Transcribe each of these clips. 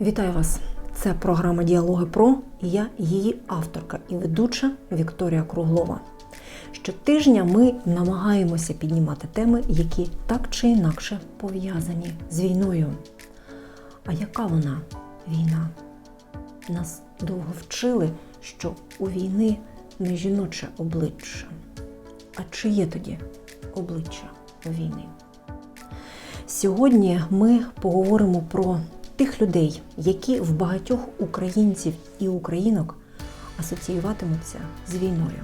Вітаю вас! Це програма Діалоги Про і я її авторка і ведуча Вікторія Круглова. Щотижня ми намагаємося піднімати теми, які так чи інакше пов'язані з війною. А яка вона війна? Нас довго вчили, що у війни не жіноче обличчя. А чи є тоді обличчя війни? Сьогодні ми поговоримо про тих людей, які в багатьох українців і українок асоціюватимуться з війною.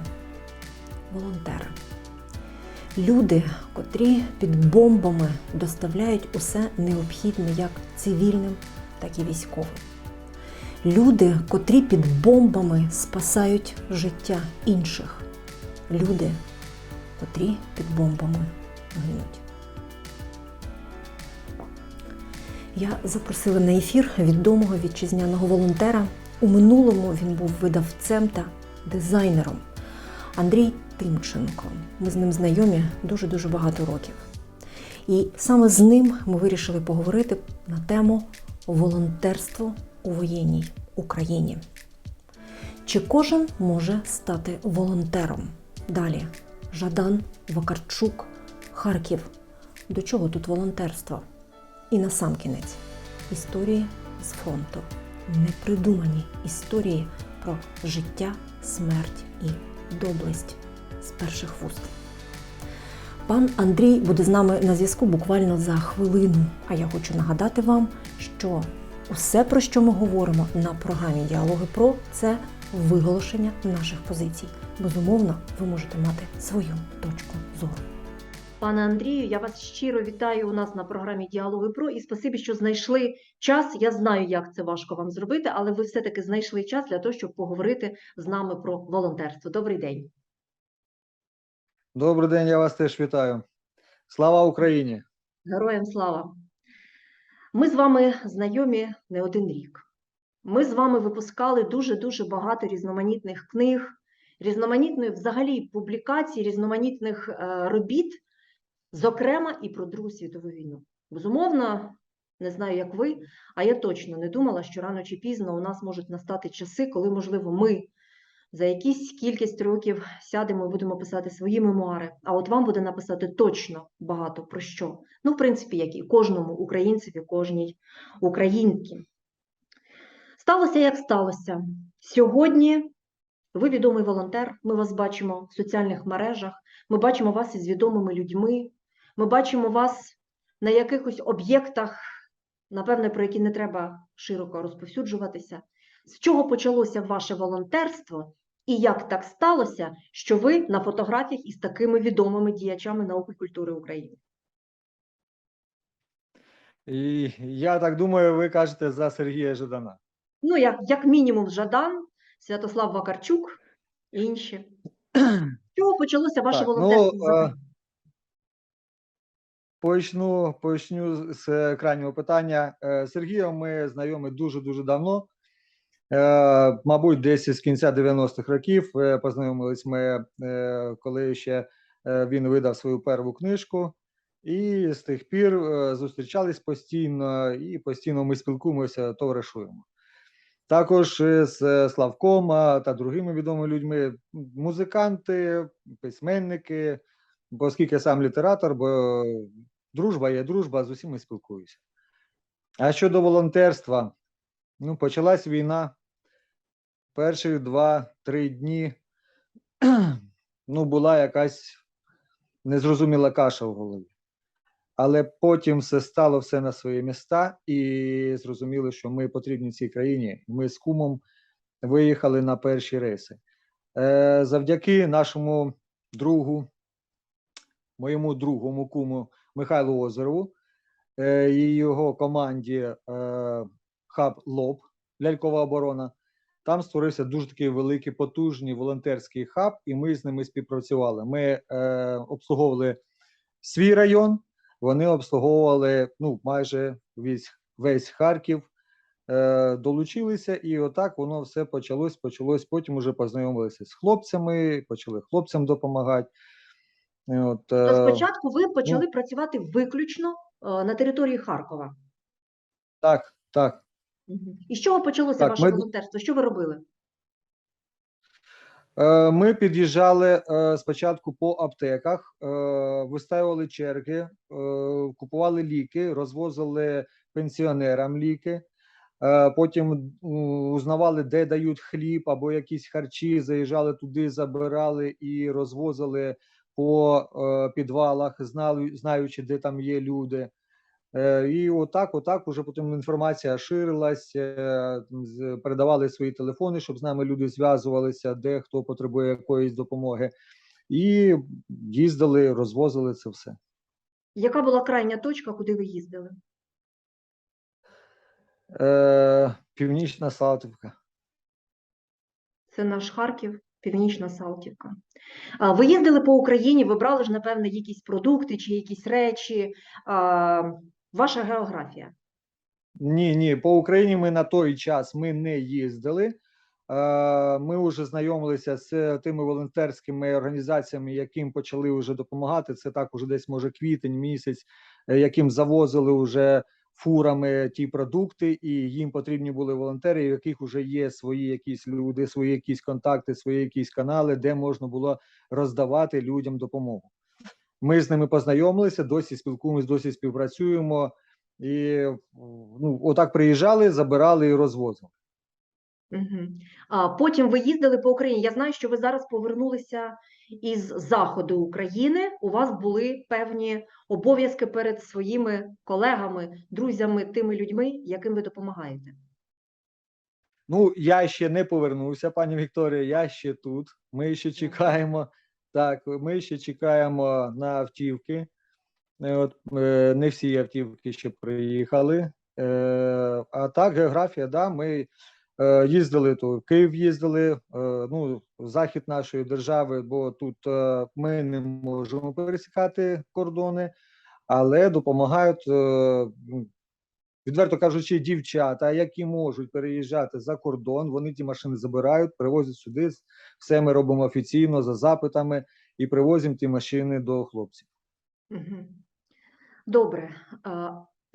Волонтери. Люди, котрі під бомбами доставляють усе необхідне як цивільним, так і військовим. Люди, котрі під бомбами спасають життя інших. Люди, котрі під бомбами гинуть. Я запросила на ефір відомого вітчизняного волонтера. У минулому він був видавцем та дизайнером Андрій Тимченко. Ми з ним знайомі дуже-дуже багато років. І саме з ним ми вирішили поговорити на тему волонтерство у воєнній Україні. Чи кожен може стати волонтером? Далі Жадан, Вакарчук, Харків. До чого тут волонтерство? І насамкінець історії з фронту. Непридумані історії про життя, смерть і доблесть з перших вуст. Пан Андрій буде з нами на зв'язку буквально за хвилину. А я хочу нагадати вам, що усе, про що ми говоримо на програмі Діалоги Про, це виголошення наших позицій. Безумовно, ви можете мати свою точку зору. Пане Андрію, я вас щиро вітаю у нас на програмі Діалоги Про і спасибі, що знайшли час. Я знаю, як це важко вам зробити, але ви все-таки знайшли час для того, щоб поговорити з нами про волонтерство. Добрий день. Добрий день, я вас теж вітаю. Слава Україні! Героям слава! Ми з вами знайомі не один рік. Ми з вами випускали дуже-дуже багато різноманітних книг, різноманітної взагалі публікацій, різноманітних е, робіт, зокрема і про Другу світову війну. Безумовно, не знаю, як ви, а я точно не думала, що рано чи пізно у нас можуть настати часи, коли, можливо, ми за якісь кількість років сядемо і будемо писати свої мемуари. А от вам буде написати точно багато про що. Ну, в принципі, як і кожному українцеві, кожній українці. Сталося, як сталося. Сьогодні ви відомий волонтер, ми вас бачимо в соціальних мережах, ми бачимо вас із відомими людьми, ми бачимо вас на якихось об'єктах, напевне, про які не треба широко розповсюджуватися. З чого почалося ваше волонтерство, і як так сталося, що ви на фотографіях із такими відомими діячами науки і культури України? І я так думаю, ви кажете за Сергія Жадана. Ну, як, як мінімум, Жадан, Святослав Вакарчук і інші. З чого почалося ваше Так, ну, волонтерство? взагалі? Почну, почну з е, крайнього питання. Е, з Сергієм ми знайомі дуже-дуже давно. Е, Мабуть, десь з кінця 90-х років познайомились ми, коли ще він видав свою перву книжку. І з тих пір зустрічались постійно, і постійно ми спілкуємося, товаришуємо. Також з Славком та другими відомими людьми, музиканти, письменники, оскільки сам літератор, бо дружба є дружба, з усіма спілкуюся. А щодо волонтерства, ну, почалась війна. Перші два-три дні ну, була якась незрозуміла каша в голові. Але потім все стало все на свої міста, і зрозуміли, що ми потрібні цій країні. Ми з кумом виїхали на перші рейси. Е, завдяки нашому другу, моєму другому куму Михайлу Озерову е, і його команді е, Хаб Лоб Лялькова оборона. Там створився дуже такий великий потужний волонтерський хаб, і ми з ними співпрацювали. Ми е, обслуговували свій район, вони обслуговували ну, майже весь, весь Харків, е, долучилися, і отак воно все почалось, почалось. Потім вже познайомилися з хлопцями, почали хлопцям допомагати. От, То е, спочатку ви почали працювати виключно е, на території Харкова. так, так. І з чого почалося Так, ваше ми- волонтерство? Що ви робили? Е, Ми під'їжджали спочатку по аптеках, виставили черги, купували ліки, розвозили пенсіонерам ліки. Потім узнавали, де дають хліб або якісь харчі, заїжджали туди, забирали і розвозили по е, підвалах, знали, знаючи, де там є люди. Е, І отак, отак, уже потім інформація ширилась, е, передавали свої телефони, щоб з нами люди зв'язувалися, де хто потребує якоїсь допомоги. І їздили, розвозили це все. Яка була крайня точка, куди ви їздили? Е, Північна Салтівка. Це наш Харків, Північна Салтівка. Ви їздили по Україні, ви брали ж, напевне, якісь продукти чи якісь речі. Ваша географія. Ні, ні, по Україні ми на той час ми не їздили. Ми вже знайомилися з тими волонтерськими організаціями, яким почали вже допомагати. Це так уже десь може квітень місяць, е, яким завозили вже фурами ті продукти, і їм потрібні були волонтери, у яких вже є свої якісь люди, свої якісь контакти, свої якісь канали, де можна було роздавати людям допомогу. Ми з ними познайомилися, досі спілкуємося, досі співпрацюємо. І ну, отак приїжджали, забирали і розвозили. Угу. А потім ви їздили по Україні. Я знаю, що ви зараз повернулися із заходу України. У вас були певні обов'язки перед своїми колегами, друзями, тими людьми, яким ви допомагаєте. Ну, я ще не повернувся, пані Вікторія. Я ще тут. Ми ще чекаємо. Так, ми ще чекаємо на автівки. Е, От, е, не всі автівки ще приїхали. Е, а так, географія, да, ми їздили то в Київ їздили, е, ну, захід нашої держави, бо тут е, ми не можемо пересікати кордони, але допомагають, е, ну, відверто кажучи, дівчата, які можуть переїжджати за кордон, вони ті машини забирають, привозять сюди. Все ми робимо офіційно за запитами і привозимо ті машини до хлопців. Добре.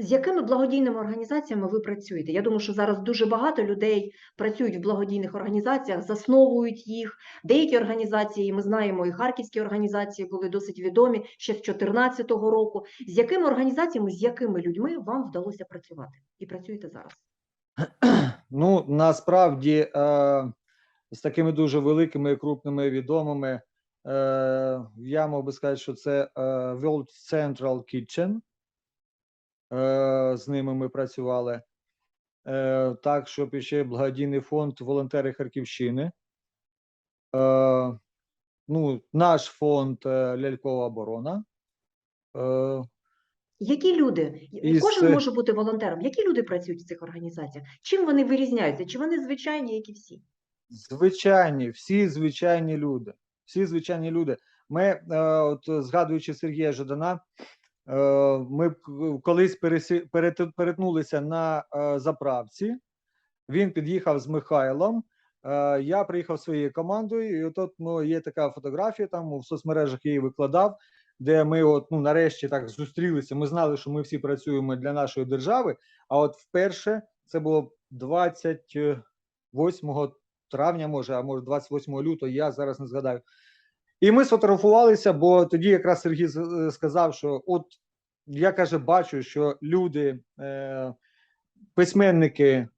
З якими благодійними організаціями ви працюєте? Я думаю, що зараз дуже багато людей працюють в благодійних організаціях, засновують їх. Деякі організації, ми знаємо, і харківські організації були досить відомі ще з 2014 року. З якими організаціями, з якими людьми вам вдалося працювати і працюєте зараз? Ну, насправді, е, з такими дуже великими, крупними, відомими, е, я мав би сказати, що це е, World Central Kitchen. Е, з ними ми працювали. Е, так, щоб ще благодійний фонд волонтери Харківщини. Е, ну, наш фонд Лялькова оборона. Які люди? Із, Кожен може бути волонтером. Які люди працюють в цих організаціях? Чим вони вирізняються? Чи вони звичайні, як і всі? Звичайні, всі звичайні люди. Всі звичайні люди. Ми, от згадуючи Сергія Жадана, ми колись перетнулися на е, заправці. Він під'їхав з Михайлом. Е, я приїхав своєю командою, і от ну, є така фотографія, там в соцмережах її викладав, де ми от, ну, нарешті так зустрілися. Ми знали, що ми всі працюємо для нашої держави. А от вперше це було 28 травня, може, а може 28 лютого, я зараз не згадаю. І ми сфотографувалися, бо тоді якраз Сергій е, сказав, що от я каже, бачу, що люди, е, письменники,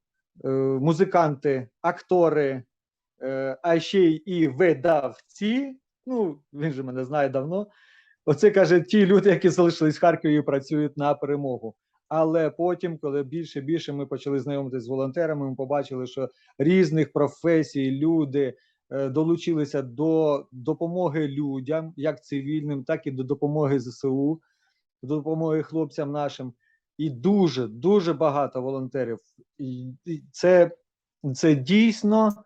е, музиканти, актори, е, а ще й і видавці. Ну, він же мене знає давно. Оце каже, ті люди, які залишились в Харкові працюють на перемогу. Але потім, коли більше більше ми почали знайомитися з волонтерами, ми побачили, що різних професій люди долучилися до допомоги людям, як цивільним, так і до допомоги ЗСУ, до допомоги хлопцям нашим. І дуже дуже багато волонтерів. І це, це дійсно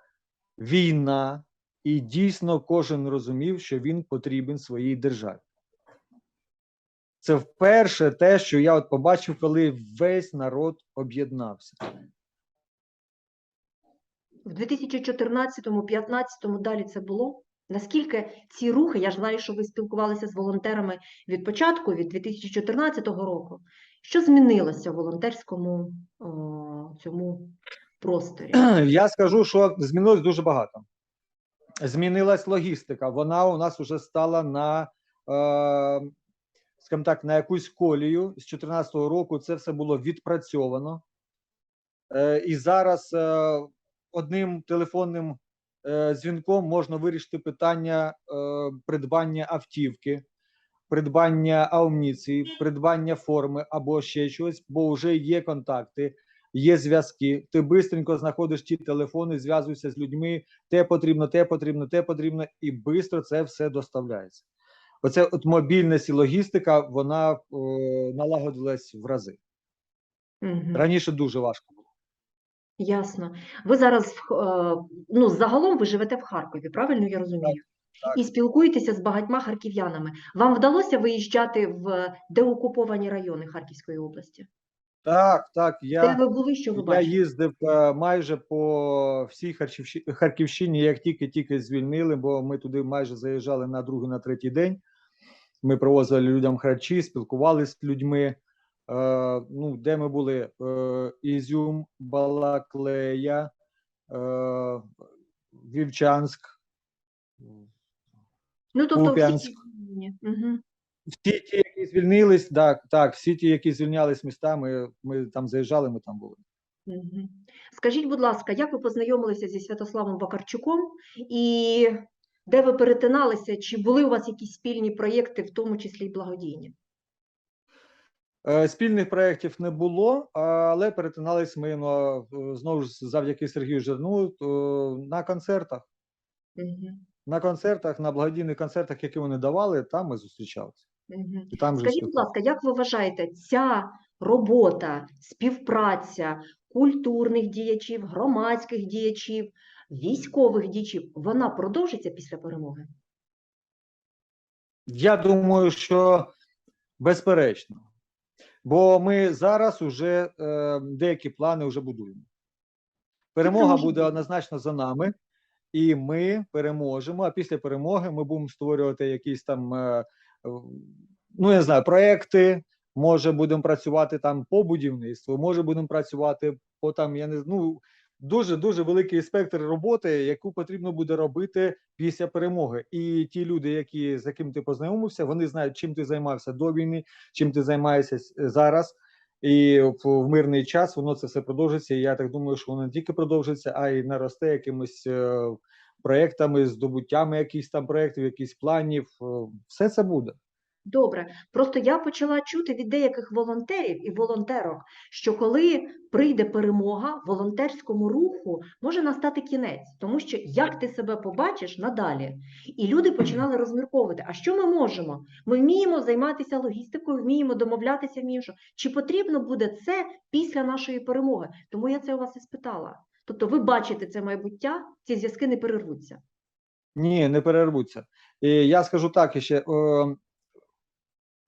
війна, і дійсно кожен розумів, що він потрібен своїй державі. Це вперше те, що я от побачив, коли весь народ об'єднався. В 2014-2015 далі це було? Наскільки ці рухи, я ж знаю, що ви спілкувалися з волонтерами від початку, від 2014 року. Що змінилося в волонтерському о, цьому просторі? Я скажу, що змінилось дуже багато. Змінилась логістика. Вона у нас вже стала на, е, скажімо так, на якусь колію. З 2014 року це все було відпрацьовано. Е, і зараз е, одним телефонним е, дзвінком можна вирішити питання е, придбання автівки, придбання амуніції, придбання форми або ще щось, бо вже є контакти є зв'язки. Ти бистренько знаходиш ті телефони, зв'язуєшся з людьми, те потрібно, те потрібно, те потрібно, і швидко це все доставляється. Оце от мобільність і логістика, вона е, налагодилась в рази. Мгм. Раніше дуже важко. Ясно. Ви зараз в Х- е, ну загалом ви живете в Харкові, правильно я розумію? так. І спілкуєтеся з багатьма харків'янами. Вам вдалося виїжджати в деокуповані райони Харківської області? Так, так. Де Я, ви були, що ви я бачили? їздив е, майже по всій Харківщині, Харківщині, як тільки-тільки звільнили, бо ми туди майже заїжджали на другий, на третій день. Ми привозили людям харчі, спілкувалися з людьми. Е, ну, де ми були? Е, Ізюм, Балаклея, е, Вівчанськ. Ну, тобто Куп'янськ. Мгм. Всі ті, які звільнились, так, так, всі ті, які звільнялись міста, ми, ми там заїжджали, ми там були. Мгм. Скажіть, будь ласка, як ви познайомилися зі Святославом Вакарчуком і де ви перетиналися? Чи були у вас якісь спільні проєкти, в тому числі й благодійні? Е, Спільних проєктів не було, але перетинались ми ну, знову ж завдяки Сергію Жерну е, на концертах. Мгм. На концертах, на благодійних концертах, які вони давали, там ми зустрічалися. Мгм. І там Скажіть, будь ласка, як ви вважаєте, ця робота, співпраця культурних діячів, громадських діячів, військових діячів, вона продовжиться після перемоги? Я думаю, що безперечно. Бо ми зараз уже е, деякі плани вже будуємо. Перемога буде однозначно за нами, і ми переможемо. А після перемоги ми будемо створювати якісь там, е, ну я не знаю, проекти. Може, будемо працювати там по будівництву, може будемо працювати по там, я не ну, дуже дуже великий спектр роботи, яку потрібно буде робити після перемоги. І ті люди, які з яким ти познайомився, вони знають, чим ти займався до війни, чим ти займаєшся зараз. І в, мирний час воно це все продовжиться. І я так думаю, що воно не тільки продовжиться, а й наросте якимись е, проектами, здобуттями якихось там проєктів, якихось планів. Е, Все це буде. Добре, просто я почала чути від деяких волонтерів і волонтерок, що коли прийде перемога, волонтерському руху може настати кінець, тому що як ти себе побачиш надалі, і люди починали розмірковувати, а що ми можемо? Ми вміємо займатися логістикою, вміємо домовлятися вміємо. Чи потрібно буде це після нашої перемоги? Тому я це у вас і спитала. Тобто, ви бачите це майбуття, ці зв'язки не перервуться. Ні, не перервуться. І я скажу так іще.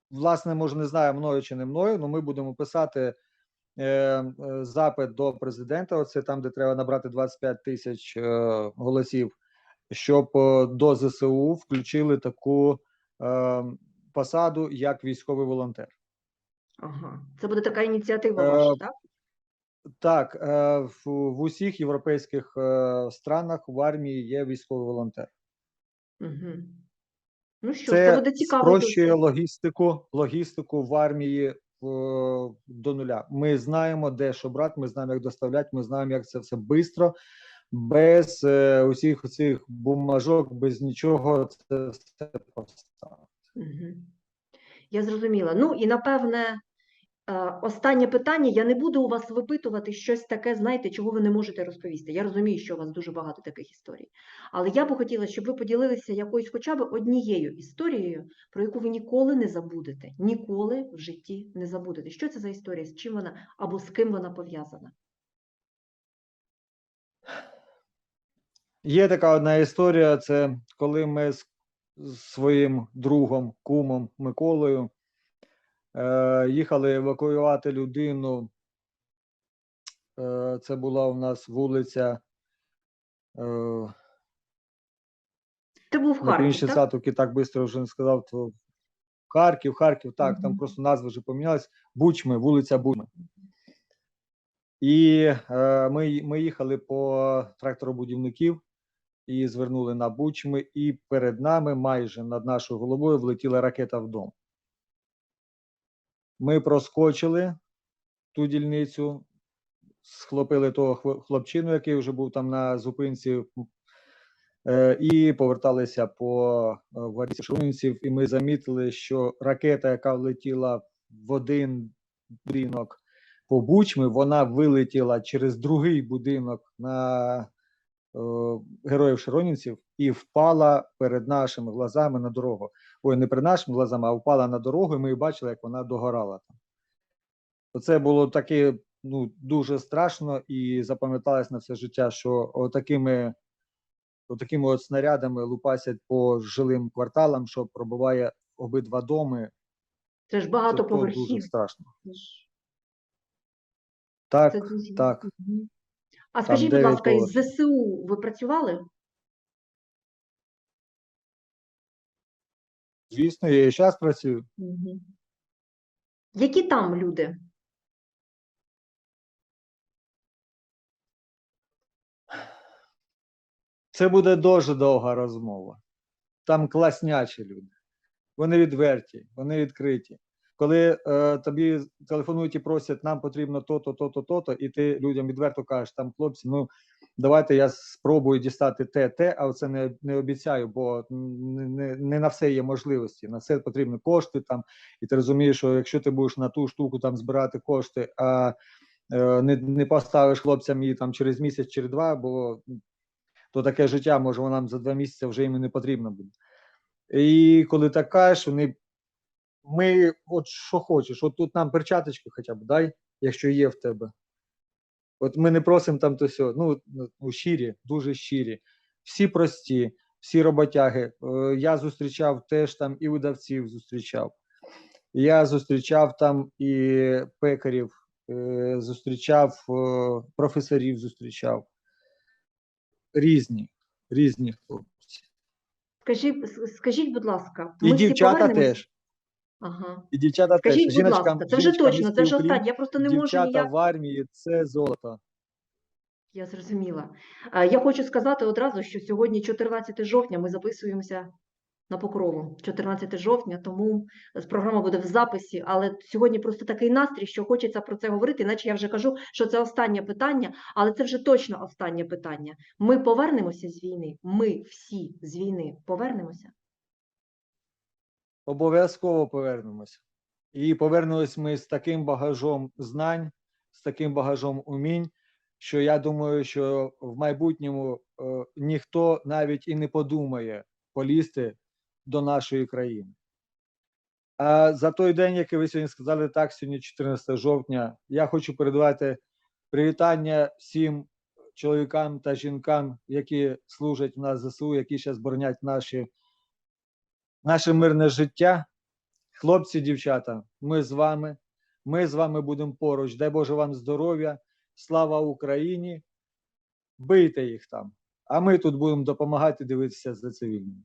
Власне, може, не знаю, мною чи не мною, але ми будемо писати е, е, запит до президента. Оце там, де треба набрати 25 тисяч е, голосів, щоб е, до ЗСУ включили таку е, посаду, як військовий волонтер. Ага, це буде така ініціатива Е, ваша, так? Так, е, в, в усіх європейських е, странах в армії є військовий волонтер. Угу. Ну що, це Це буде цікаво. спрощує логістику, логістику в армії в, до нуля. Ми знаємо, де що брати, ми знаємо, як доставляти, ми знаємо, як це все швидко, без е, усіх цих бумажок, без нічого це все поставити. Угу. Я зрозуміла. Ну і напевне, е, останнє питання. Я не буду у вас випитувати щось таке, знаєте, чого ви не можете розповісти. Я розумію, що у вас дуже багато таких історій. Але я би хотіла, щоб ви поділилися якоюсь хоча б однією історією, про яку ви ніколи не забудете. Ніколи в житті не забудете. Що це за історія? З чим вона або з ким вона пов'язана? Є така одна історія. Це коли ми з, своїм другом, кумом Миколою їхали евакуювати людину. Е, це була у нас вулиця. Е, Це був Харків, північній так? Сатовки так швидко вже не сказав, то Харків, Харків, так, там просто назви вже помінялись. Бучми, вулиця Бучми. І е, ми, ми їхали по тракторобудівників і звернули на Бучми, і перед нами, майже над нашою головою, влетіла ракета в дом. Ми проскочили ту дільницю, схлопили того хлопчину, який вже був там на зупинці, е, і поверталися по е, варіці шрунців, і ми замітили, що ракета, яка влетіла в один будинок по Бучми, вона вилетіла через другий будинок на е, героїв Широнівців і впала перед нашими глазами на дорогу. Ой, не перед нашими глазами, а впала на дорогу, і ми бачили, як вона догорала там. Оце було таке ну, дуже страшно і запам'яталось на все життя, що отакими, отакими от снарядами лупасять по жилим кварталам, що пробиває обидва доми. Це ж Це багато то дуже страшно. Це ж- Так, це дуже- так. А скажіть, будь ласка, із. ЗСУ ви працювали? Звісно, я і зараз працюю. Угу. Які там люди? Це буде дуже довга розмова. Там класнячі люди. Вони відверті, вони відкриті. Коли е, тобі телефонують і просять, нам потрібно то-то, то-то, то-то, і ти людям відверто кажеш, там, хлопці, ну давайте я спробую дістати те, те, а це не, не обіцяю, бо не, не, на все є можливості. На все потрібні кошти там. І ти розумієш, що якщо ти будеш на ту штуку там збирати кошти, а е, не, не поставиш хлопцям її там через місяць, через два, бо то таке життя, може, нам за два місяці вже їм не потрібно буде. І коли так кажеш, вони ми, от що хочеш, от тут нам перчаточку хоча б дай, якщо є в тебе. От ми не просимо там то все. Ну, ну, щирі, дуже щирі. Всі прості, всі роботяги. Е, Я зустрічав теж там і видавців зустрічав. Я зустрічав там і пекарів, е, зустрічав е, професорів, зустрічав. Різні, різні хлопці. Скажіть, скажіть, будь ласка, І ми дівчата теж. Ага. І дівчата Скажіть, теж. будь Жіночкам, ласка, це вже жіночкам точно, із це вже Україн, останнє. Я просто не можу Дівчата ніяк. в армії це золото. Я зрозуміла. Е, Я хочу сказати одразу, що сьогодні 14 жовтня ми записуємося на Покрову. 14 жовтня, тому е, програма буде в записі, але сьогодні просто такий настрій, що хочеться про це говорити, іначе я вже кажу, що це останнє питання, але це вже точно останнє питання. Ми повернемося з війни. Ми всі з війни повернемося. Обов'язково повернемося. І повернулись ми з таким багажом знань, з таким багажом умінь, що я думаю, що в майбутньому е, ніхто навіть і не подумає полізти до нашої країни. А за той день, який ви сьогодні сказали, так, сьогодні 14 жовтня, я хочу передавати привітання всім чоловікам та жінкам, які служать в нас ЗСУ, які зараз боронять наші, наше мирне життя. Хлопці, дівчата, ми з вами. Ми з вами будемо поруч. Дай Боже вам здоров'я, слава Україні. Бийте їх там. А ми тут будемо допомагати дивитися за цивільними.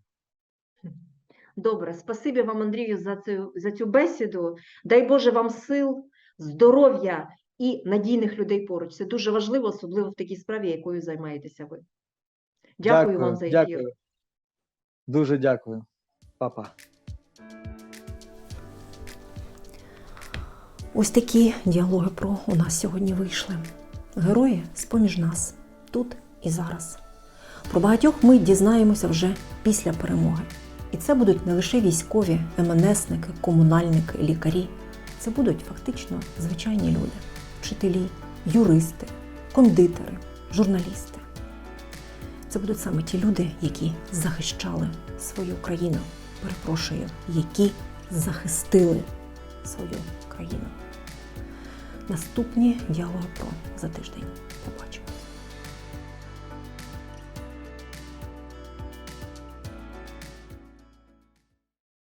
Добре, спасибі вам, Андрію, за цю, за цю бесіду. Дай Боже вам сил, здоров'я і надійних людей поруч. Це дуже важливо, особливо в такій справі, якою займаєтеся ви. Дякую, вам за ефір. Дякую. Дуже дякую. Па-па. Ось такі діалоги про у нас сьогодні вийшли. Герої з-поміж нас, тут і зараз. Про багатьох ми дізнаємося вже після перемоги. І це будуть не лише військові, МНСники, комунальники, лікарі. Це будуть фактично звичайні люди, вчителі, юристи, кондитери, журналісти. Це будуть саме ті люди, які захищали свою країну. Перепрошую, які захистили свою країну. Наступні діалоги про за тиждень. Побачимо.